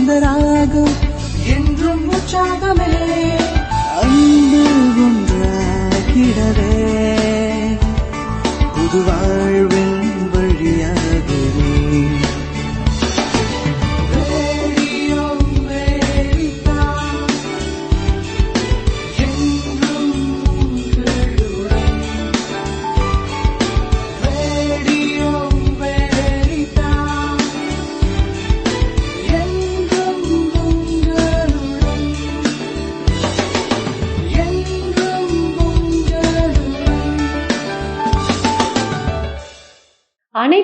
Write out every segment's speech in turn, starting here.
सुंदरा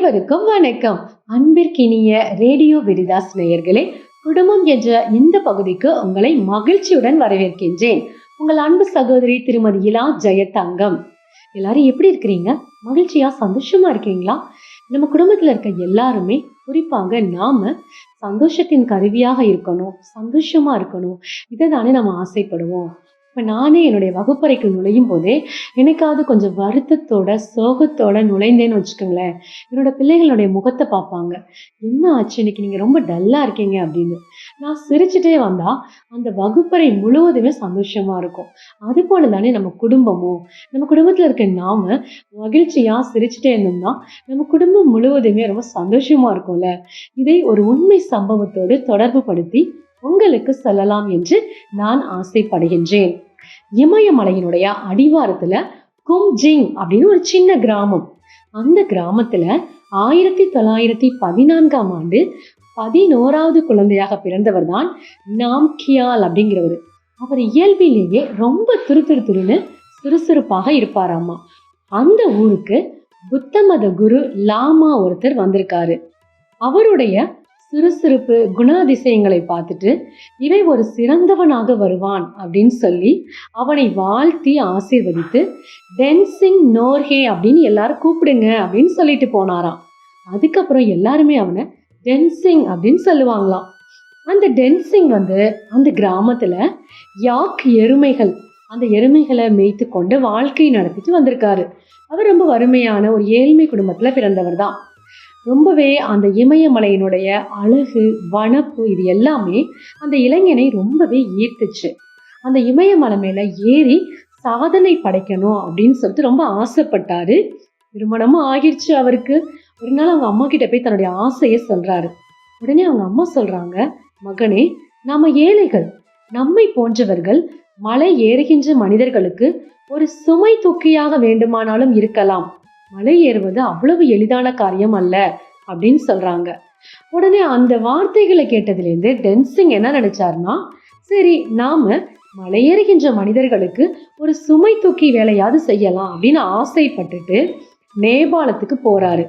அனைவருக்கும் வணக்கம். அன்பிற்கினிய ரேடியோ விரிதாஸ் நேயர்களே குடும்பம் என்ற இந்த பகுதிக்கு உங்களை மகிழ்ச்சியுடன் வரவேற்கின்றேன். உங்கள் அன்பு சகோதரி திருமதி இலா ஜெயதங்கம். எல்லாரும் எப்படி இருக்கிறீங்க? மகிழ்ச்சியா சந்தோஷமா இருக்கீங்களா? நம்ம குடும்பத்துல இருக்க எல்லாருமே குறிப்பாக நாம சந்தோஷத்தின் கருவியாக இருக்கணும் சந்தோஷமா இருக்கணும். இதை தானே நம்ம ஆசைப்படுவோம். இப்போ நானே என்னுடைய வகுப்பறைக்கு நுழையும் போதே எனக்காவது கொஞ்சம் வருத்தத்தோட சோகத்தோட நுழைந்தேன்னு வச்சுக்கோங்களேன். என்னோட பிள்ளைகளுடைய முகத்தை பார்ப்பாங்க. என்ன ஆச்சு? இன்னைக்கு நீங்கள் ரொம்ப டல்லாக இருக்கீங்க அப்படின்னு. நான் சிரிச்சுட்டே வந்தா அந்த வகுப்பறை முழுவதுமே சந்தோஷமாக இருக்கும். அது போல தானே நம்ம குடும்பமும். நம்ம குடும்பத்தில் இருக்க நாம மகிழ்ச்சியாக சிரிச்சுட்டே இருந்தோம்னா நம்ம குடும்பம் முழுவதுமே ரொம்ப சந்தோஷமாக இருக்கும்ல. இதை ஒரு உண்மை சம்பவத்தோடு தொடர்பு படுத்தி உங்களுக்கு சொல்லலாம் என்று நான் ஆசைப்படுகின்றேன். இமயமலையினுடைய அடிவாரத்துல கும்ஜிங் அப்படின்னு ஒரு சின்ன கிராமம். அந்த கிராமத்துல ஆயிரத்தி தொள்ளாயிரத்தி பதினான்காம் ஆண்டு பதினோராவது குழந்தையாக பிறந்தவர் தான் நாம்கியால் அப்படிங்கிறவர். அவர் இயல்பிலேயே ரொம்ப துரு துரு துருன்னு சுறுசுறுப்பாக இருப்பாராமா. அந்த ஊருக்கு புத்த மத குரு லாமா ஒருத்தர் வந்திருக்காரு. அவருடைய சுறுசுறுப்பு குணாதிசயங்களை பார்த்துட்டு இவன் ஒரு சிறந்தவனாக வருவான் அப்படின்னு சொல்லி அவனை வாழ்த்தி ஆசீர்வதித்து டென்சிங் நோர்ஹே அப்படின்னு எல்லாரும் கூப்பிடுங்க அப்படின்னு சொல்லிட்டு போனாராம். அதுக்கப்புறம் எல்லாருமே அவனை டென்சிங் அப்படின்னு சொல்லுவாங்களாம். அந்த டென்சிங் வந்து அந்த கிராமத்துல யாக் எருமைகள் அந்த எருமைகளை மேய்த்து கொண்டு வாழ்க்கை நடத்திட்டு வந்திருக்காரு. அவர் ரொம்ப வறுமையான ஒரு ஏழ்மை குடும்பத்துல பிறந்தவர் தான். ரொம்பவே அந்த இமயமலையினுடைய அழகு வனப்பு இது எல்லாமே அந்த இளைஞனை ரொம்பவே ஈர்த்துச்சு. அந்த இமயமலை மேல ஏறி சாதனை படைக்கணும் அப்படின்னு சொல்லிட்டு ரொம்ப ஆசைப்பட்டாரு. திருமணமும் ஆகிருச்சு அவருக்கு. ஒரு நாள் அவங்க அம்மா கிட்ட போய் தன்னுடைய ஆசையை சொல்றாரு. உடனே அவங்க அம்மா சொல்றாங்க மகனே நாம ஏழைகள் நம்மை போன்றவர்கள் மலை ஏறுகின்ற மனிதர்களுக்கு ஒரு சுமை தூக்கியாக வேண்டுமானாலும் இருக்கலாம். மலை ஏறுவது அவ்வளவு எளிதான காரியம் அல்ல அப்படின்னு சொல்றாங்க. உடனே அந்த வார்த்தைகளை கேட்டதுலேருந்து டென்சிங் என்ன நினைச்சாருன்னா சரி நாம மலையேறுகின்ற மனிதர்களுக்கு ஒரு சுமை தூக்கி வேலையாவது செய்யலாம் அப்படின்னு ஆசைப்பட்டுட்டு நேபாளத்துக்கு போறாரு.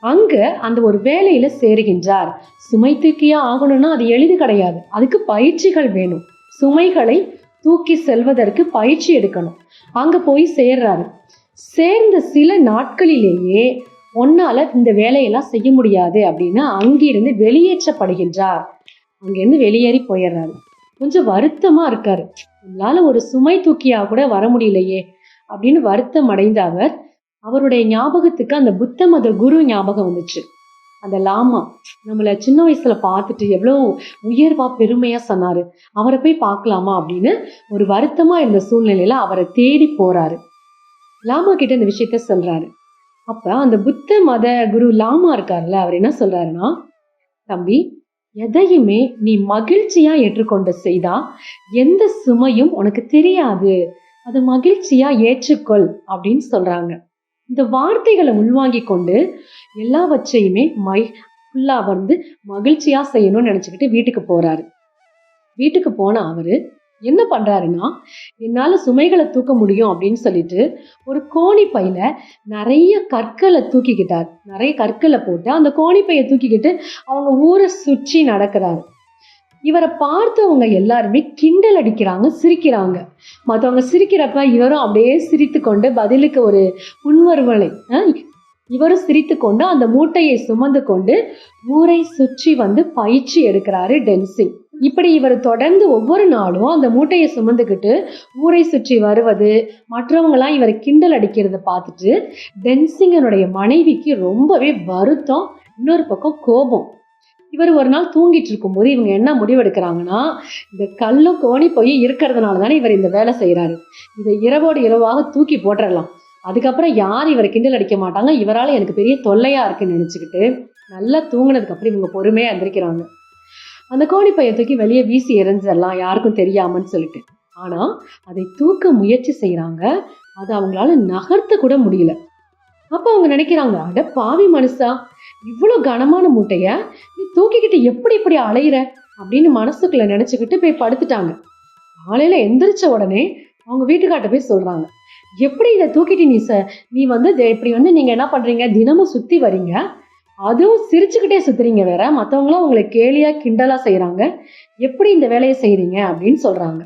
அங்க அந்த ஒரு வேலையில சேருகின்றார். சுமை தூக்கியா ஆகணும்னா அது எளிது கிடையாது. அதுக்கு பயிற்சிகள் வேணும். சுமைகளை தூக்கி செல்வதற்கு பயிற்சி எடுக்கணும். அங்க போய் சேர்றாரு. சேர்ந்த சில நாட்களிலேயே உன்னால இந்த வேலையெல்லாம் செய்ய முடியாது அப்படின்னு அங்கிருந்து வெளியேற்றப்படுகின்றார். அங்கிருந்து வெளியேறி போயிடுறாரு. கொஞ்சம் வருத்தமா இருக்காரு. நம்மளால ஒரு சுமை தூக்கியா கூட வர முடியலையே அப்படின்னு வருத்தம் அடைந்த அவர் அவருடைய ஞாபகத்துக்கு அந்த புத்த மத குரு ஞாபகம் வந்துச்சு. அந்த லாமா நம்மள சின்ன வயசுல பார்த்துட்டு எவ்வளோ உயர்வா பெருமையா சொன்னாரு. அவரை போய் பார்க்கலாமா அப்படின்னு ஒரு வருத்தமா இருந்த சூழ்நிலையில அவரை தேடி போறாரு. லாமா கிட்ட இந்த விஷயத்த சொல்றாரு. அப்ப அந்த புத்த மத குரு லாமா இருக்காருல்ல அவர் என்ன சொல்றாருன்னா தம்பி எதையுமே நீ மகிழ்ச்சியா ஏற்றுக்கொண்டு செய்தா எந்த சுமையும் உனக்கு தெரியாது. அது மகிழ்ச்சியா ஏற்றுக்கொள் அப்படின்னு சொல்றாங்க. இந்த வார்த்தைகளை உள்வாங்கி கொண்டு எல்லாவற்றையுமே மை ஃபுல்லா வந்து மகிழ்ச்சியா செய்யணும்னு நினைச்சுக்கிட்டு வீட்டுக்கு போறாரு. வீட்டுக்கு போன அவரு என்ன பண்ணுறாருன்னா என்னால் சுமைகளை தூக்க முடியும் அப்படின்னு சொல்லிட்டு ஒரு கோணி நிறைய கற்களை தூக்கிக்கிட்டார். நிறைய கற்களை போட்டு அந்த கோணி பையை தூக்கிக்கிட்டு அவங்க ஊரை சுற்றி நடக்கிறாரு. இவரை பார்த்தவங்க எல்லாருமே கிண்டல் அடிக்கிறாங்க சிரிக்கிறாங்க. மற்றவங்க சிரிக்கிறப்ப இவரும் அப்படியே சிரித்து கொண்டு பதிலுக்கு ஒரு புன்வருவலை இவரும் சிரித்து கொண்டு அந்த மூட்டையை சுமந்து கொண்டு ஊரை சுற்றி வந்து பயிற்சி எடுக்கிறாரு டென்சிங் இப்படி இவர் தொடர்ந்து ஒவ்வொரு நாளும் அந்த மூட்டையை சுமந்துக்கிட்டு ஊரை சுற்றி வருவது மற்றவங்களாம் இவரை கிண்டல் அடிக்கிறத பார்த்துட்டு டென்சிங்கனுடைய மனைவிக்கு ரொம்பவே வருத்தம் இன்னொரு பக்கம் கோபம். இவர் ஒரு நாள் தூங்கிட்டு இருக்கும்போது இவங்க என்ன முடிவெடுக்கிறாங்கன்னா இந்த கல்லும் கோணி போய் இருக்கிறதுனால தானே இவர் இந்த வேலை செய்கிறாரு இதை இரவோடு இரவாக தூக்கி போட்டுடலாம் அதுக்கப்புறம் யார் இவரை கிண்டல் அடிக்க மாட்டாங்க. இவரால் எனக்கு பெரிய தொல்லையாக இருக்குன்னு நினச்சிக்கிட்டு நல்லா தூங்கினதுக்கு அப்புறம் இவங்க பொறுமையாக எந்திரிக்கிறாங்க. அந்த கோணி பையை தூக்கி வெளியே வீசி எறிஞ்சிடலாம் யாருக்கும் தெரியாமன்னு சொல்லிட்டு. ஆனால் அதை தூக்க முயற்சி செய்கிறாங்க அதை அவங்களால நகர்த்த கூட முடியல. அப்போ அவங்க நினைக்கிறாங்க அட பாவி மனுஷா இவ்வளோ கனமான மூட்டையை நீ தூக்கிக்கிட்டு எப்படி இப்படி அலையிற? அப்படின்னு மனசுக்குள்ள நினச்சிக்கிட்டு போய் படுத்துட்டாங்க. காலையில் எந்திரிச்ச உடனே அவங்க வீட்டுக்காட்ட போய் சொல்கிறாங்க எப்படி இதை தூக்கிட்டு நீ ச நீ வந்து இப்படி வந்து நீங்கள் என்ன பண்ணுறீங்க தினமும் சுற்றி வரீங்க. அதுவும் சிரிச்சுக்கிட்டே சுத்துறீங்க வேற. மற்றவங்களாம் உங்களை கேலியா கிண்டலா செய்கிறாங்க எப்படி இந்த வேலையை செய்கிறீங்க அப்படின்னு சொல்கிறாங்க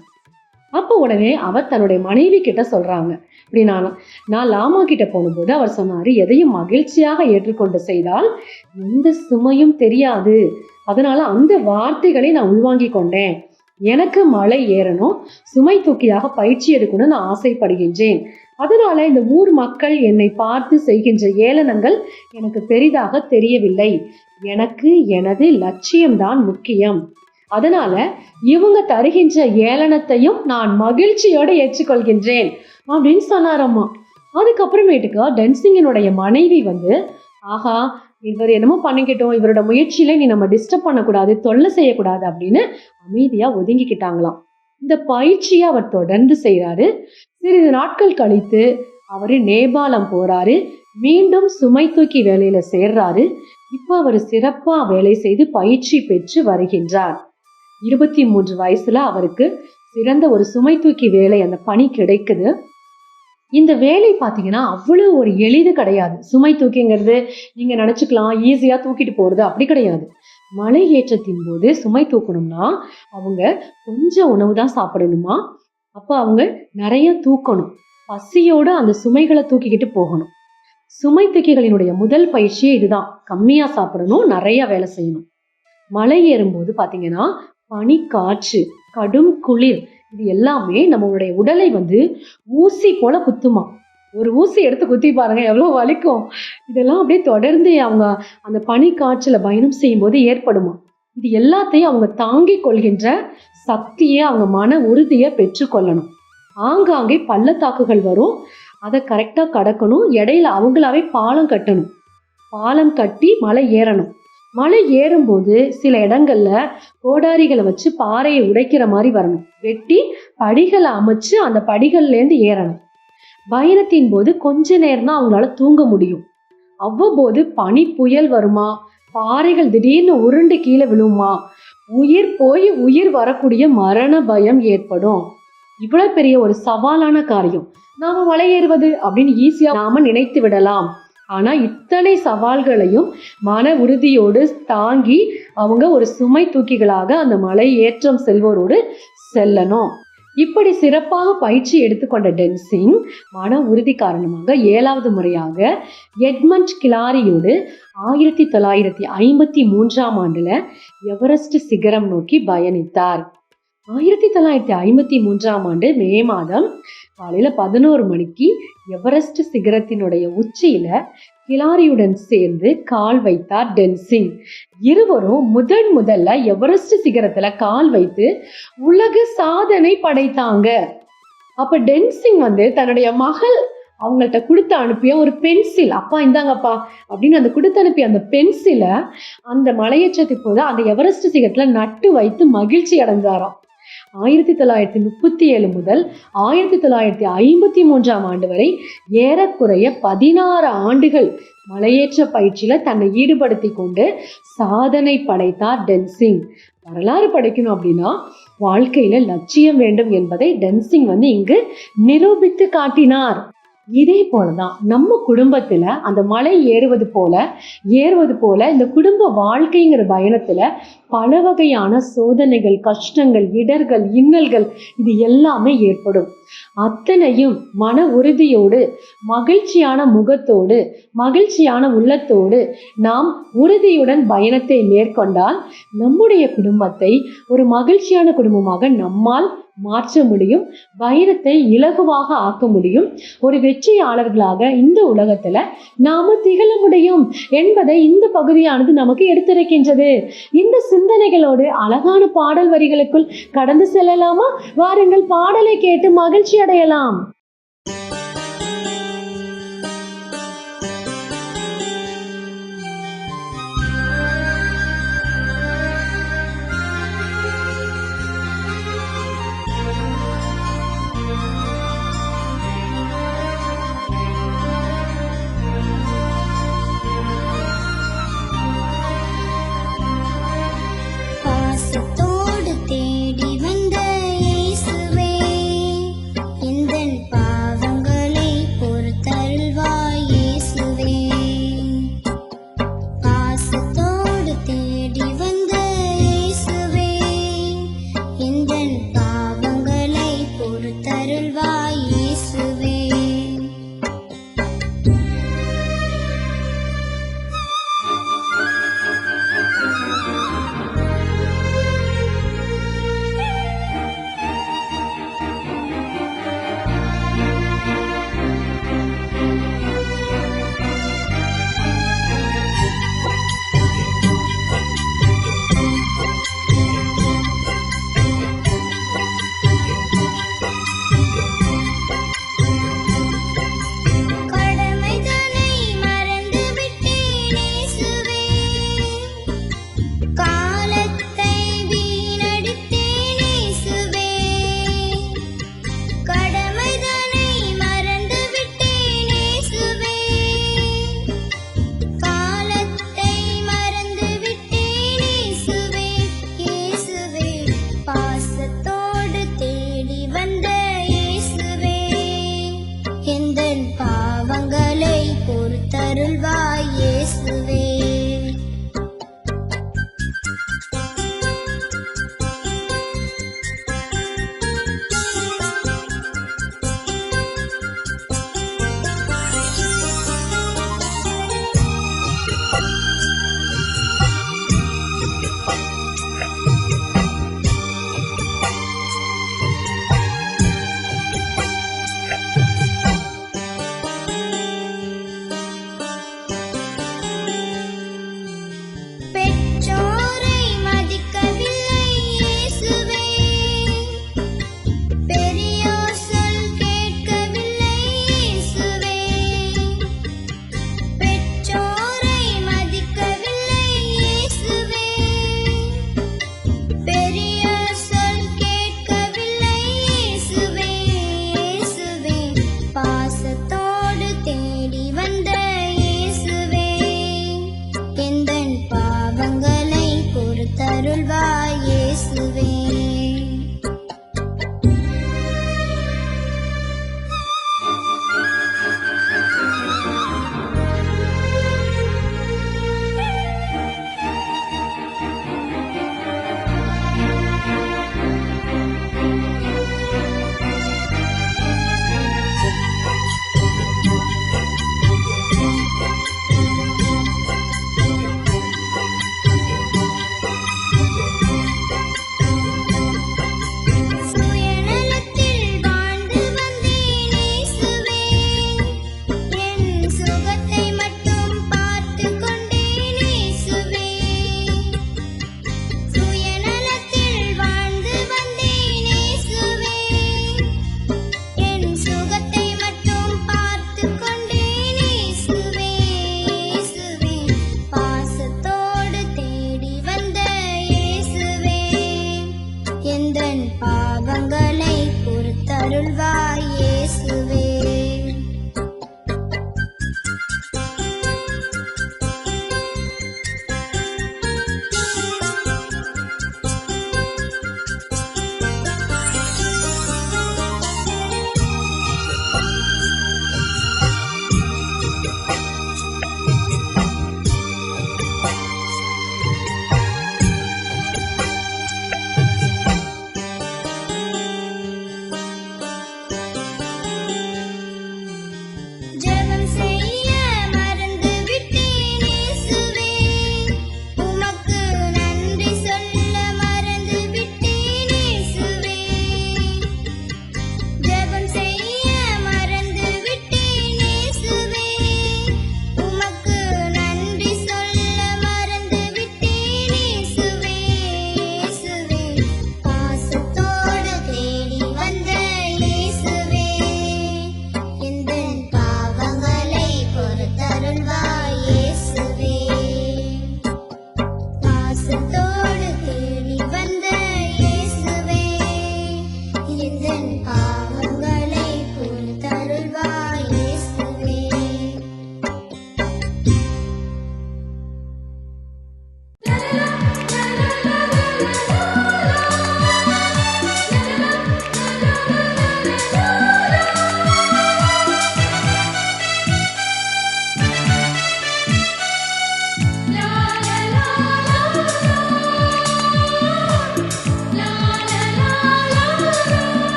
அப்போ உடனே அவர் தன்னுடைய மனைவி கிட்ட சொல்கிறாங்க இப்படி நான் நான் லாமா கிட்ட போகும்போது அவர் சொன்னார் எதையும் மகிழ்ச்சியாக ஏற்றுக்கொண்டு செய்தால் எந்த சுமையும் தெரியாது. அதனால அந்த வார்த்தைகளை நான் உள்வாங்கி கொண்டேன். எனக்கு மலை ஏறணும். சுமை தூக்கியாக பயிற்சி எடுக்கணும்னு நான் ஆசைப்படுகின்றேன். அதனால இந்த ஊர் மக்கள் என்னை பார்த்து செய்கின்ற ஏளனங்கள் எனக்கு பெரிதாக தெரியவில்லை. எனக்கு எனது லட்சியம்தான் முக்கியம். அதனால இவங்க தருகின்ற ஏளனத்தையும் நான் மகிழ்ச்சியோடு ஏற்றுக்கொள்கின்றேன் அப்படின்னு சொன்னாரம்மா அதுக்கப்புறமேட்டுக்கா டென்சிங்கனுடைய மனைவி வந்து ஆஹா இவர் என்னமோ பண்ணிக்கிட்டோம். இவரோட முயற்சியில நீ நம்ம டிஸ்டர்ப் பண்ணக்கூடாது தொல்லை செய்யக்கூடாது அப்படின்னு அமைதியா ஒதுங்கிக்கிட்டாங்களாம். இந்த பயிற்சியை அவர் தொடர்ந்து செய்கிறாரு சிறிது நாட்கள் கழித்து அவர் நேபாளம் போறாரு. மீண்டும் சுமை தூக்கி வேலையில சேர்றாரு. இப்போ அவர் சிறப்பா வேலை செய்து பயிற்சி பெற்று வருகின்றார். இருபத்தி மூன்று வயசுல அவருக்கு சிறந்த ஒரு சுமை தூக்கி வேலை அந்த பணி கிடைக்குது. இந்த வேலை பார்த்தீங்கன்னா அவ்வளோ ஒரு எளிது கிடையாது. சுமை தூக்கிங்கிறது நீங்கள் நினச்சிக்கலாம் ஈஸியாக தூக்கிட்டு போகிறது அப்படி கிடையாது. மலை ஏற்றத்தின் போது சுமை தூக்கணும்னா அவங்க கொஞ்சம் உணவு தான் சாப்பிடணுமா? அப்போ அவங்க நிறைய தூக்கணும். பசியோட அந்த சுமைகளை தூக்கிக்கிட்டு போகணும். சுமை தூக்கிகளினுடைய முதல் பயிற்சியே இதுதான். கம்மியாக சாப்பிடணும் நிறைய வேலை செய்யணும். மலை ஏறும்போது பார்த்தீங்கன்னா பனி காற்று கடும் குளிர் இது எல்லாமே நம்மளுடைய உடலை வந்து ஊசி போல குத்துமா. ஒரு ஊசி எடுத்து குத்தி பாருங்க எவ்வளோ வலிக்கும். இதெல்லாம் அப்படியே தொடர்ந்து அவங்க அந்த பனி காற்றுல பயணம் செய்யும்போது ஏற்படுமா. இது எல்லாத்தையும் அவங்க தாங்கிக் கொள்கின்ற சக்தியை அவங்க மன உறுதியை பெற்றுக்கொள்ளணும் ஆங்காங்கே பள்ளத்தாக்குகள் வரும். அதை கரெக்டாக கடக்கணும். இடையில அவங்களாவே பாலம் கட்டணும். பாலம் கட்டி மலை ஏறணும். மலை ஏறும்போது சில இடங்கள்ல கோடாரிகளை வச்சு பாறையை உடைக்கிற மாதிரி வரணும். வெட்டி படிகளை அமைச்சு அந்த படிகள்லேருந்து ஏறணும். பயணத்தின் போது கொஞ்ச நேரம் தான் அவங்களால தூங்க முடியும். அவ்வப்போது பனி புயல் வருமா? பாறைகள் திடீர்னு உருண்டு கீழே விழுமா? உயிர் போய் உயிர் வரக்கூடிய மரண பயம் ஏற்படும். இவ்வளவு பெரிய ஒரு சவாலான காரியம். நாம மலை ஏறுவது அப்படின்னு ஈஸியா நாம நினைத்து விடலாம். ஆனா இத்தனை சவால்களையும் மன உறுதியோடு தாங்கி அவங்க ஒரு சுமை தூக்கிகளாக அந்த மலை ஏற்றம் செல்வோரோடு செல்லணும். இப்படி சிறப்பாக பயிற்சி எடுத்துக்கொண்ட டென்சிங் மன உறுதி காரணமாக ஏழாவது முறையாக எட்மண்ட் கிளாரியோடு ஆயிரத்தி தொள்ளாயிரத்தி ஐம்பத்தி மூன்றாம் ஆண்டுல எவரெஸ்ட் சிகரம் நோக்கி பயணித்தார். ஆயிரத்தி தொள்ளாயிரத்தி ஐம்பத்தி மூன்றாம் ஆண்டு மே மாதம் காலையில பதினோரு மணிக்கு எவரெஸ்ட் சிகரத்தினுடைய உச்சியில ஹிலாரியுடன் சேர்ந்து கால் வைத்தார் டென்சிங். இருவரும் முதன் முதல்ல எவரெஸ்ட் சிகரத்துல கால் வைத்து உலக சாதனை படைத்தாங்க. அப்ப டென்சிங் வந்து தன்னுடைய மகள் அவங்கள்ட்ட கொடுத்து அனுப்பிய ஒரு பென்சில். அப்பா இந்தாங்கப்பா அப்படின்னு அந்த கொடுத்து அனுப்பிய அந்த பென்சிலை அந்த மலையேற்றத்துக்கு போது அந்த எவரெஸ்ட் சிகரத்துல நட்டு வைத்து மகிழ்ச்சி அடைஞ்சாராம். ஆயிரத்தி தொள்ளாயிரத்தி முப்பத்தி ஏழு முதல் ஆயிரத்தி தொள்ளாயிரத்தி ஐம்பத்தி மூன்றாம் ஆண்டு வரை ஏறக்குறைய பதினாறு ஆண்டுகள் மலையேற்ற பயிற்சியில தன்னை ஈடுபடுத்தி கொண்டு சாதனை படைத்தார் டென்சிங். வரலாறு படைக்கணும் அப்படின்னா வாழ்க்கையில லட்சியம் வேண்டும் என்பதை டென்சிங் வந்து இங்கு நிரூபித்து காட்டினார். இதே போலதான் நம்ம குடும்பத்தில் அந்த மலை ஏறுவது போல ஏறுவது போல இந்த குடும்ப வாழ்க்கைங்கிற பயணத்தில் பல வகையான சோதனைகள் கஷ்டங்கள் இடர்கள் இன்னல்கள் இது எல்லாமே ஏற்படும். அத்தனையும் மன உறுதியோடு மகிழ்ச்சியான முகத்தோடு மகிழ்ச்சியான உள்ளத்தோடு நாம் உறுதியுடன் பயணத்தை மேற்கொண்டால் நம்முடைய குடும்பத்தை ஒரு மகிழ்ச்சியான குடும்பமாக நம்மால் மாற்ற முடியும் வைரத்தை இலகுவாக ஆக்க முடியும். ஒரு வெற்றியாளர்களாக இந்த உலகத்துல நாம திகழ முடியும் என்பதை இந்த பகுதியானது நமக்கு எடுத்துரைக்கின்றது. இந்த சிந்தனைகளோடு அழகான பாடல் வரிகளுக்குள் கடந்து செல்லலாமா? வாருங்கள் பாடலை கேட்டு மகிழ்ச்சி அடையலாம்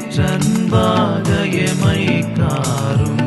ஏற்றன்பாக எமை காரும்.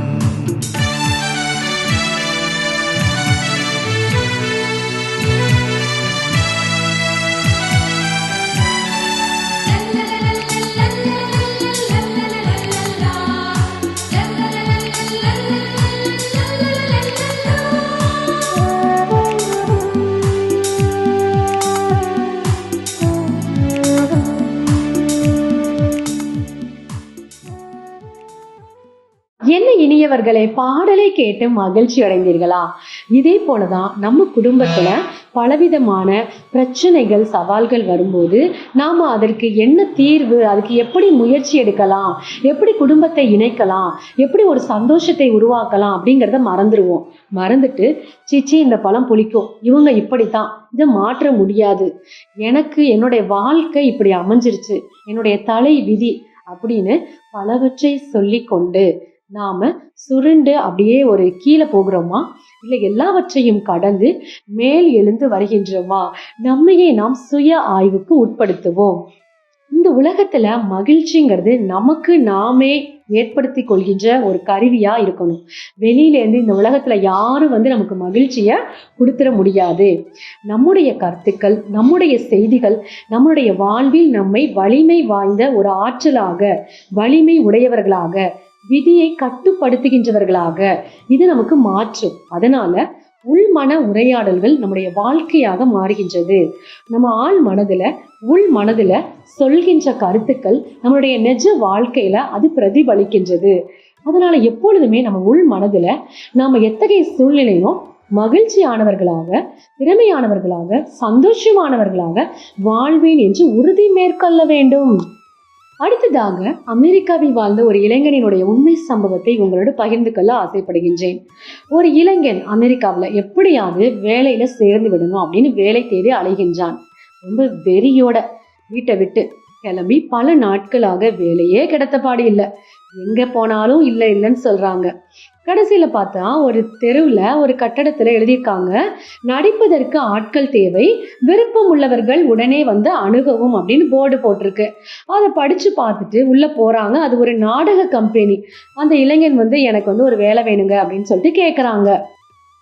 இனியவர்களே பாடலை கேட்டு மகிழ்ச்சி அடைந்தீர்களா? இதே போலதான் நம்ம குடும்பத்துல பலவிதமான பிரச்சனைகள் சவால்கள் வரும்போது நாம அதற்கு என்ன தீர்வு அதுக்கு எப்படி முயற்சி எடுக்கலாம் எப்படி குடும்பத்தை இணைக்கலாம் எப்படி ஒரு சந்தோஷத்தை உருவாக்கலாம் அப்படிங்கிறத மறந்துடுவோம் மறந்துட்டு சீச்சி இந்த பழம் புளிக்கும். இவங்க இப்படித்தான். இதை மாற்ற முடியாது. எனக்கு என்னுடைய வாழ்க்கை இப்படி அமைஞ்சிருச்சு. என்னுடைய தலை விதி அப்படின்னு பலவற்றை சொல்லிக்கொண்டு நாம் சுருண்டு அப்படியே ஒரு கீழே போகிறோமா? இல்லை எல்லாவற்றையும் கடந்து மேல் எழுந்து வருகின்றோமா? நம்மையே நாம் சுய ஆய்வுக்கு உட்படுத்துவோம். இந்த உலகத்துல மகிழ்ச்சிங்கிறது நமக்கு நாமே ஏற்படுத்தி கொள்கின்ற ஒரு கருவியா இருக்கணும். வெளியிலேருந்து இந்த உலகத்துல யாரும் வந்து நமக்கு மகிழ்ச்சியை கொடுத்துட முடியாது. நம்முடைய கருத்துக்கள் நம்முடைய செய்திகள் நம்முடைய வாழ்வில் நம்மை வலிமை வாய்ந்த ஒரு ஆற்றலாக வலிமை உடையவர்களாக விதியை கட்டுப்படுத்துகின்றவர்களாக. இது நமக்கு மாற்றும் அதனால உள்மன உரையாடல்கள் நம்முடைய வாழ்க்கையாக மாறுகின்றது. நம்ம ஆள் மனதுல உள் மனதுல சொல்கின்ற கருத்துக்கள் நம்மளுடைய நிஜ வாழ்க்கையில அது பிரதிபலிக்கின்றது. அதனால எப்பொழுதுமே நம்ம உள் மனதுல நாம எத்தகைய சூழ்நிலையும் மகிழ்ச்சியானவர்களாக திறமையானவர்களாக சந்தோஷமானவர்களாக வாழ்வேன் என்று உறுதி மேற்கொள்ள வேண்டும். அடுத்ததாக அமெரிக்காவில் வாழ்ந்த ஒரு இளைஞனினுடைய உண்மை சம்பவத்தை உங்களோடு பகிர்ந்து கொள்ள ஆசைப்படுகின்றேன். ஒரு இளைஞன் அமெரிக்காவில் எப்படியாவது வேலையில சேர்ந்து விடணும் அப்படின்னு வேலை தேடி அலைகின்றான். ரொம்ப வெறியோட வீட்டை விட்டு கிளம்பி பல நாட்களாக வேலையே கிடைத்தபாடு இல்லை. எங்க போனாலும் இல்லை இல்லைன்னு சொல்றாங்க. கடைசியில் பார்த்தா ஒரு தெருவில் ஒரு கட்டடத்தில் எழுதியிருக்காங்க நடிப்பதற்கு ஆட்கள் தேவை விருப்பம் உள்ளவர்கள் உடனே வந்து அணுகவும் அப்படின்னு போர்டு போட்டிருக்கு. அதை படித்து பார்த்துட்டு உள்ளே போகிறாங்க அது ஒரு நாடக கம்பெனி அந்த இளைஞன் வந்து எனக்கு வந்து ஒரு வேலை வேணுங்க அப்படின்னு சொல்லிட்டு கேட்குறாங்க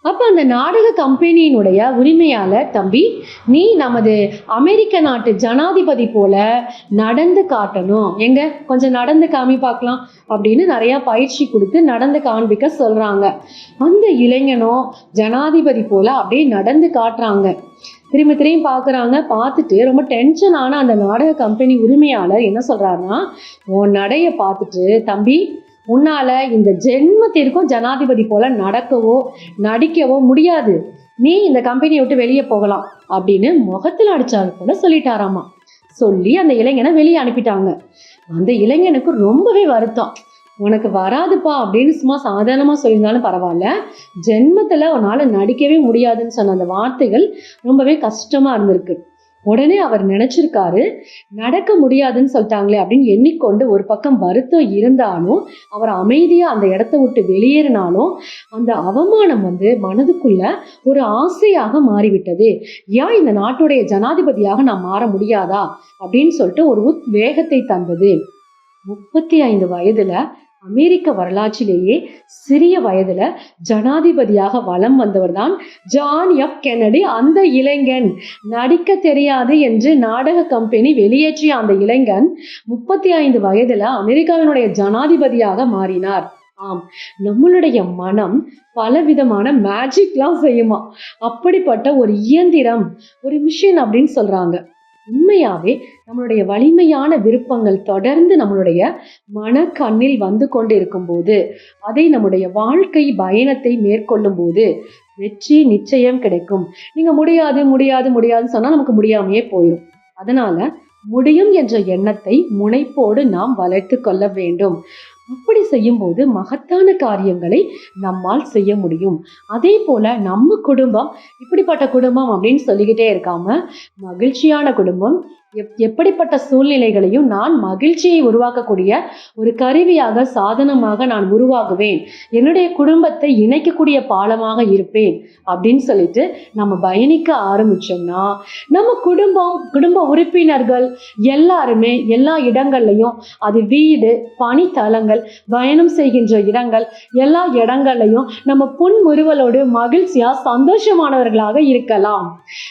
அப்போ அந்த நாடக கம்பெனியினுடைய உரிமையாளர் தம்பி நீ நமது அமெரிக்க நாட்டு ஜனாதிபதி போல நடந்து காட்டணும். எங்க? கொஞ்சம் நடந்து காமி பார்க்கலாம் அப்படின்னு நிறைய பயிற்சி கொடுத்து நடந்து காண்பிக்க சொல்றாங்க. அந்த இளைஞனும் ஜனாதிபதி போல அப்படியே நடந்து காட்டுறாங்க. திரும்பி திரும்பி பார்க்குறாங்க. பார்த்துட்டு ரொம்ப டென்ஷன் ஆன அந்த நாடக கம்பெனி உரிமையாளர் என்ன சொல்கிறாருன்னா உன் நடையை பார்த்துட்டு தம்பி உன்னால இந்த ஜென்மத்திற்கும் ஜனாதிபதி போல நடக்கவோ நடிக்கவோ முடியாது. நீ இந்த கம்பெனியை விட்டு வெளியே போகலாம் அப்படின்னு முகத்தில் அடிச்சாரு போல சொல்லிட்டாராமா. சொல்லி அந்த இளைஞனை வெளியே அனுப்பிட்டாங்க. அந்த இளைஞனுக்கு ரொம்பவே வருத்தம். உனக்கு வராதுப்பா அப்படின்னு சும்மா சாதாரணமாக சொல்லியிருந்தாலும் பரவாயில்ல. ஜென்மத்தில் உன்னால் நடிக்கவே முடியாதுன்னு சொன்ன அந்த வார்த்தைகள் ரொம்பவே கஷ்டமாக இருந்திருக்கு. உடனே அவர் நினைச்சிருக்காரு நடக்க முடியாதுன்னு சொல்லிட்டாங்களே அப்படின்னு எண்ணிக்கொண்டு ஒரு பக்கம் வருத்தம் இருந்தாலும் அவர் அமைதியா அந்த இடத்த விட்டு வெளியேறினாலும் அந்த அவமானம் வந்து மனதுக்குள்ள ஒரு ஆசையாக மாறிவிட்டது. ஏன் இந்த நாட்டுடைய ஜனாதிபதியாக நான் மாற முடியாதா? அப்படின்னு சொல்லிட்டு ஒரு உத்வேகத்தை தந்தது. முப்பத்தி ஐந்து வயதுல அமெரிக்க வரலாற்றிலேயே சிறிய வயதுல ஜனாதிபதியாக வலம் வந்தவர் தான் ஜான் எஃப் கென்னடி. அந்த இளைஞன் நடிக்க தெரியாது என்று நாடக கம்பெனி வெளியேற்றிய அந்த இளைஞன் முப்பத்தி ஐந்து வயதுல அமெரிக்காவினுடைய ஜனாதிபதியாக மாறினார். ஆம் நம்மளுடைய மனம் பலவிதமான மேஜிக்லாம் செய்யுமா? அப்படிப்பட்ட ஒரு இயந்திரம் ஒரு மிஷின் அப்படின்னு சொல்றாங்க. உண்மையாவே நம்மளுடைய வலிமையான விருப்பங்கள் தொடர்ந்து நம்மளுடைய மனக்கண்ணில் வந்து கொண்டு இருக்கும்போது அதை நம்முடைய வாழ்க்கை பயணத்தை மேற்கொள்ளும் போது வெற்றி நிச்சயம் கிடைக்கும். நீங்க முடியாது முடியாது முடியாதுன்னு சொன்னா நமக்கு முடியாமையே போயிடும் அதனால முடியும் என்ற எண்ணத்தை முனைப்போடு நாம் வளர்த்து கொள்ள வேண்டும். அப்படி செய்யும்போது மகத்தான காரியங்களை நம்மால் செய்ய முடியும். அதே போல நம்ம குடும்பம் இப்படிப்பட்ட குடும்பம் அப்படின்னு சொல்லிக்கிட்டே இருக்காம மகிழ்ச்சியான குடும்பம் எப்படிப்பட்ட சூழ்நிலைகளையும் நான் மகிழ்ச்சியை உருவாக்கக்கூடிய ஒரு கருவியாக சாதனமாக நான் உருவாகுவேன். என்னுடைய குடும்பத்தை இணைக்கக்கூடிய பாலமாக இருப்பேன் அப்படின்னு சொல்லிட்டு நம்ம பயணிக்க ஆரம்பிச்சோம்னா நம்ம குடும்பம் குடும்ப உறுப்பினர்கள் எல்லாருமே எல்லா இடங்கள்லையும் அது வீடு பணித்தலங்கள் பயணம் செய்கின்ற இடங்கள் எல்லா இடங்கள்லையும் நம்ம புன்முறுவலோடு மகிழ்ச்சியா சந்தோஷமானவர்களாக இருக்கலாம்.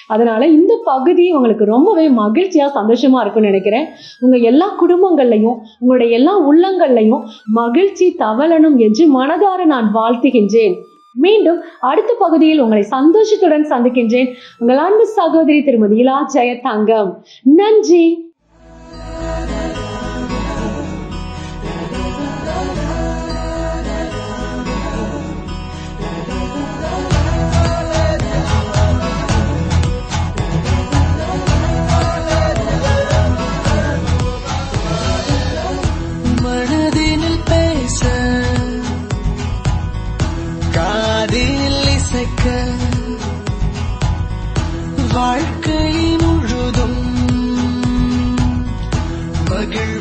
அதனால இந்த பகுதி உங்களுக்கு ரொம்பவே மகிழ்ச்சியா சந்தோஷமா இருக்கும்னு நினைக்கிறேன். உங்க எல்லா குடும்பங்கள்லையும் உங்களுடைய எல்லா உள்ளங்கள்லையும் மகிழ்ச்சி தவழணும் என்று மனதார நான் வாழ்த்துகின்றேன். மீண்டும் அடுத்த பகுதியில் உங்களை சந்தோஷத்துடன் சந்திக்கின்றேன். உங்கள் அன்பு சகோதரி திருமதி இலா ஜெயதங்கம். நன்றி. இசைக்க வாழ்க்கை முழுதும் மகிழ்வில்